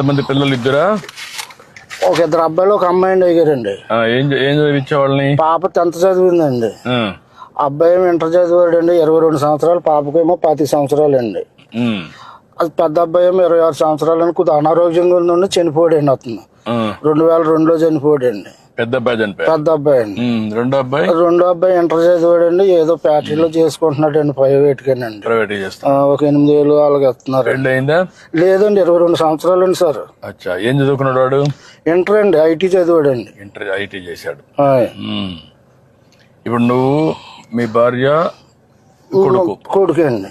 ఎంతమంది పిల్లలు ఇద్దరా? ఒక ఇద్దరు అబ్బాయిలు ఒక అమ్మాయిని అడిగారండి ఏం ఏం చదివించే వాళ్ళని పాప టెన్త్ చదివిందండి. అబ్బాయి ఏమో ఇంటర్ చదివాడండి ఇరవై రెండు సంవత్సరాలు. పాపకేమో పది సంవత్సరాలు అండి అది పెద్ద అబ్బాయి ఏమో ఇరవై ఆరు సంవత్సరాలు అని కొద్దిగా అనారోగ్యంగా ఉండి చనిపోయాడండి అతను. రెండు వేల రెండులో చనిపోయాడండి. పెద్ద అబ్బాయి చనిపోయారు పెద్ద అబ్బాయి అండి. రెండో అబ్బాయి? రెండో అబ్బాయి ఇంటర్ చదివాడండి ఏదో ఫ్యాక్టరీలో చేసుకుంటున్నాడండి ప్రైవేట్ గానండి ప్రైవేట్ చేస్తాం ఆ, ఒక ఎనిమిది వేలు వాళ్ళకి ఇస్తున్నారు పెళ్ళి అయిందా లేదండి ఇరవై రెండు సంవత్సరాలు అండి సార్. అచ్చా ఏం చదువుకున్నాడు వాడు? ఇంటర్ అండి ఐటీ చదివాడండి. ఇంటర్ ఐటీ చేశాడు. ఇప్పుడు నువ్వు మీ భార్య కొడుకు. కొడుకు అండి.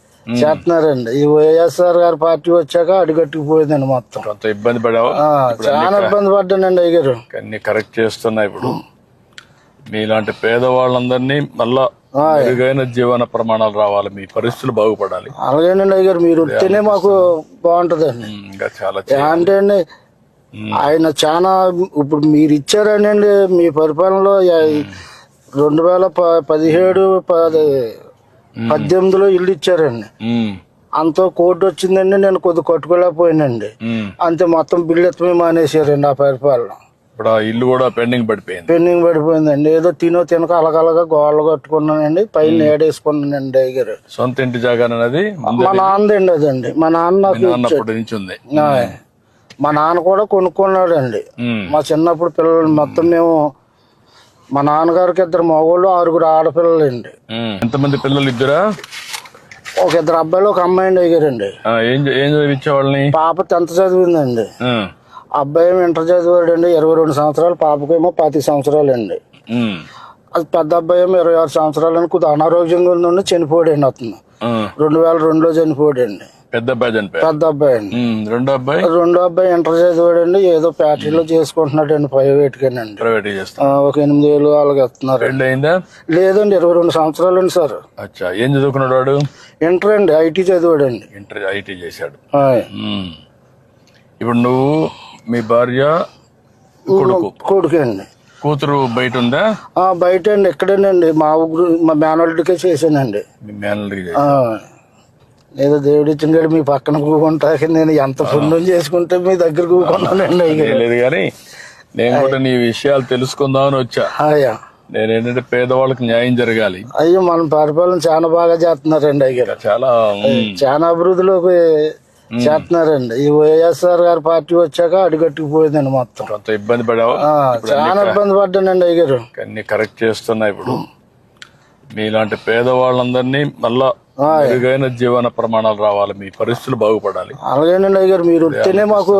చేస్తున్నారండి. ఈ వైఎస్ఆర్ గారి పార్టీ వచ్చాక అడుగట్టుకుపోయిందండి మొత్తం. కొంత ఇబ్బంది పడావా? చాలా ఇబ్బంది పడ్డానండి అయ్యారు అన్ని కరెక్ట్ చేస్తున్నా ఇప్పుడు. మీలాంటి పేదవాళ్ళందరినీ మళ్ళా మెరుగైన జీవన ప్రమాణాలు రావాలి. మీ పరిస్థితులు బాగుపడాలి. అలాగేనండి అయ్యారు మీరు వస్తేనే మాకు బాగుంటదండి. ఇంకా చాలా అంటే అండి ఆయన చాలా ఇప్పుడు మీరు ఇచ్చారనండి మీ పరిపాలనలో రెండు వేల పదిహేడు పది పద్దెనిమిదిలో ఇల్లు ఇచ్చారండి. అంతో కోర్టు వచ్చిందండి నేను కొద్ది కట్టుకోలేకపోయానండి. అంతే మొత్తం బిల్లు ఎత్తమే మానేశారండి ఆ పరిపాలన. ఇప్పుడు ఆ ఇల్లు కూడా పెండింగ్ పడిపోయింది. పెండింగ్ పడిపోయిందండి. ఏదో తినో తినక అలగలగా గోడలు కట్టుకున్నానండి పైన ఏడేసుకున్నానండి అయ్యారు సొంత ఇంటి జాగా అనేది మా నాన్నదండి అదండి. మా నాన్న నాకు అన్నప్పటి నుంచి ఉంది ఆయ్. మా నాన్న కూడా కొనుక్కున్నాడండి. మా చిన్నప్పుడు పిల్లలు మొత్తం మేము మా నాన్నగారికి ఇద్దరు మగవాళ్ళు ఆరుగురు ఆడపిల్లలండి. ఉమ్. ఎంతమంది పిల్లలు ఇద్దరా? ఒక ఇద్దరు అబ్బాయిలు ఒక అమ్మాయిని అడిగారండి. ఆ, ఏం చే- ఏం చదివించే వాళ్ళని పాప టెన్త్ చదివిందండి. అబ్బాయి ఇంటర్ చదివాడండి ఇరవై రెండు సంవత్సరాలు. పాపకేమో పది సంవత్సరాలు అండి అది పెద్ద అబ్బాయి ఏమో ఇరవై ఆరు సంవత్సరాలు అని కొద్దిగా అనారోగ్యంగా ఉండి చనిపోయాడండి అతను. రెండు వేల రెండులో చనిపోయాడండి. పెద్ద అబ్బాయి పెద్ద అబ్బాయి అండి. రెండో అబ్బాయి? రెండో అబ్బాయి ఇంటర్ చదివాడండి ఏదో ఫ్యాక్టరీలో చేసుకుంటున్నాడండి ప్రైవేట్ గానండి ప్రైవేట్ చేస్తాం ఆ, ఒక ఎనిమిది వేలు వాళ్ళకి ఇస్తున్నారు పెళ్ళి అయిందా లేదండి ఇరవై రెండు సంవత్సరాలు అండి సార్. అచ్చా. ఏం చదువుకున్నాడు వాడు? ఇంటర్ అండి ఐటీ చదివాడండి. ఇంటర్ ఐటీ చేశాడు. ఆయ్. ఉమ్. ఇప్పుడు నువ్వు మీ భార్య కొడుకు? కొడుకు అండి. కూతురు బయట ఉందా ఆ, బయట అండి ఇక్కడేనండి. మా ఊరు మా మేనల్డ్కే చేశానండి. మీ మేనల్కి ఆ, ఏదో దేవుడి ఇచ్చిన మీ పక్కన కూకుంటాకి నేను ఎంత పుణ్యం చేసుకుంటే మీ దగ్గర కూకున్నానండి అయ్య లేదు కానీ నేను కూడా నీ విషయాలు తెలుసుకుందామని వచ్చా. ఆయా నేను ఏంటంటే పేదవాళ్ళకి న్యాయం జరగాలి. అయ్యో మనం పరిపాలన చాలా బాగా చేస్తున్నారండి అయ్యారు చాలా చాలా అభివృద్ధిలోకి చేస్తున్నారండి. ఈ వైఎస్ఆర్ గారి పార్టీ వచ్చాక అడుగట్టుకుపోయిందండి మొత్తం. కొంత ఇబ్బంది పడావా? చాలా ఇబ్బంది పడ్డానండి అయ్యారు అన్ని కరెక్ట్ చేస్తున్నా ఇప్పుడు. మీలాంటి పేదవాళ్ళందరినీ మళ్ళా మెరుగైన జీవన ప్రమాణాలు రావాలి మీ పరిస్థితులు బాగుపడాలి. అలాగేనండి అయ్యారు మీరు వస్తేనే మాకు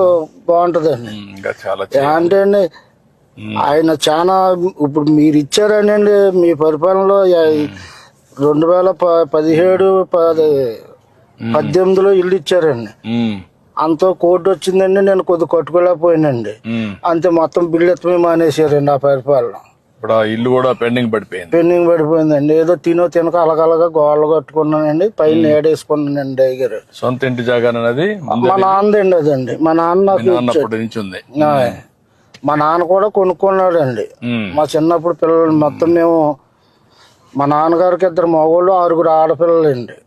బాగుంటదండి ఇంకా చాలా అంటే అండి ఆయన చాలా ఇప్పుడు మీరు ఇచ్చారనండి మీ పరిపాలనలో రెండు వేల పదిహేడు పది పద్దెనిమిదిలో ఇల్లు ఇచ్చారండి. అంతో కోర్టు వచ్చిందండి నేను కొద్ది కట్టుకోలేకపోయానండి. అంతే మొత్తం బిల్లు ఎత్తమే మానేశారండి ఆ పరిపాలన. ఇప్పుడు ఆ ఇల్లు కూడా పెండింగ్ పడిపోయింది. పెండింగ్ పడిపోయిందండి. ఏదో తినో తినక అలగలగా గోడలు కట్టుకున్నానండి. పైన ఏడేసుకున్నానండి అయ్యారు సొంత ఇంటి జాగా అనేది మా నాన్నదండి అదండి. మా నాన్న. అన్నప్పటి నుంచి ఉంది. మా నాన్న కూడా కొనుక్కున్నాడండి. మా చిన్నప్పుడు పిల్లలు మొత్తం మేము మా నాన్నగారికి ఇద్దరు మగవాళ్ళు ఆరుగురు ఆడపిల్లలండి.